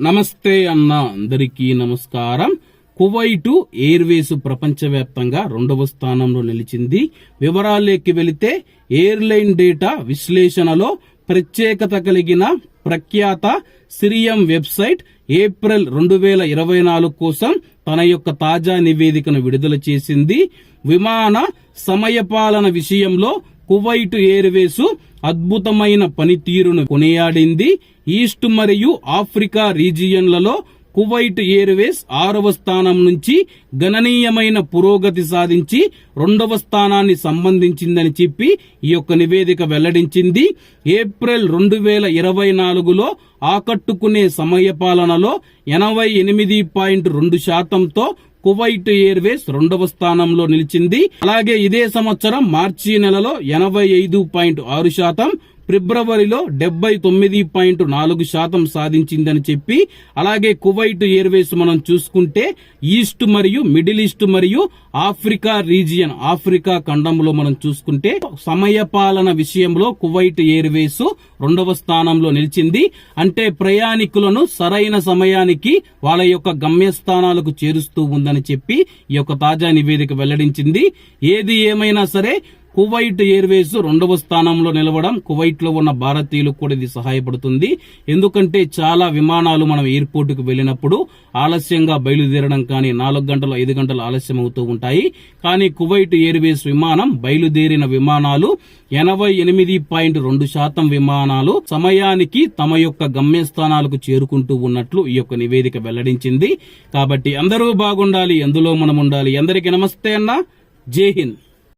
నమస్తే అన్న అందరికీ నమస్కారం. కువైటు ఎయిర్వేస్ ప్రపంచవ్యాప్తంగా రెండవ స్థానంలో నిలిచింది. వివరాల్లోకి వెళితే ఎయిర్లైన్ డేటా విశ్లేషణలో ప్రత్యేకత కలిగిన ప్రఖ్యాత సిరియం వెబ్సైట్ ఏప్రిల్ రెండు వేల ఇరవై నాలుగు కోసం తన యొక్క తాజా నివేదికను విడుదల చేసింది. విమాన సమయపాలన విషయంలో కువైట్ ఎయిర్వేస్ అద్భుతమైన పనితీరును కొనియాడింది. ఈస్ట్ మరియు ఆఫ్రికా రీజియన్లలో కువైట్ ఎయిర్వేస్ ఆరవ స్థానం నుంచి గణనీయమైన పురోగతి సాధించి రెండవ స్థానాన్ని సంబంధించిందని చెప్పి ఈ యొక్క నివేదిక వెల్లడించింది. ఏప్రిల్ రెండు వేల ఇరవై నాలుగులో ఆకట్టుకునే సమయపాలనలో ఎనభై ఎనిమిది పాయింట్ రెండు శాతంతో కువైట్ ఎయిర్వేస్ రెండవ స్థానంలో నిలిచింది. అలాగే ఇదే సంవత్సరం మార్చి నెలలో ఎనభై ఐదు పాయింట్ ఆరు శాతం ఫిబ్రవరిలో డెబ్బై తొమ్మిది పాయింట్ నాలుగు శాతం సాధించిందని చెప్పి అలాగే కువైట్ ఎయిర్వేస్ మనం చూసుకుంటే ఈస్ట్ మరియు మిడిల్ ఈస్ట్ మరియు ఆఫ్రికా రీజియన్ ఆఫ్రికా ఖండంలో మనం చూసుకుంటే సమయపాలన విషయంలో కువైట్ ఎయిర్వేస్ రెండవ స్థానంలో నిలిచింది. అంటే ప్రయాణికులను సరైన సమయానికి వాళ్ళ యొక్క గమ్యస్థానాలకు చేరుస్తూ ఉందని చెప్పి ఈ యొక్క తాజా నివేదిక వెల్లడించింది. ఏది ఏమైనా సరే కువైట్ ఎయిర్వేస్ రెండవ స్థానంలో నిలవడం కువైట్లో ఉన్న భారతీయులకు కూడా ఇది సహాయపడుతుంది. ఎందుకంటే చాలా విమానాలు మనం ఎయిర్పోర్ట్కు వెళ్ళినప్పుడు ఆలస్యంగా బయలుదేరడం కానీ నాలుగు గంటలు ఐదు గంటలు ఆలస్యం అవుతూ ఉంటాయి. కానీ కువైట్ ఎయిర్వేస్ విమానం బయలుదేరిన విమానాలు ఎనభై ఎనిమిది పాయింట్ రెండు శాతం విమానాలు సమయానికి తమ యొక్క గమ్యస్థానాలకు చేరుకుంటూ ఉన్నట్లు ఈ యొక్క నివేదిక వెల్లడించింది. కాబట్టి అందరూ బాగుండాలి ఎందులో మనం ఉండాలి. అందరికీ నమస్తే అన్న. జై హింద్.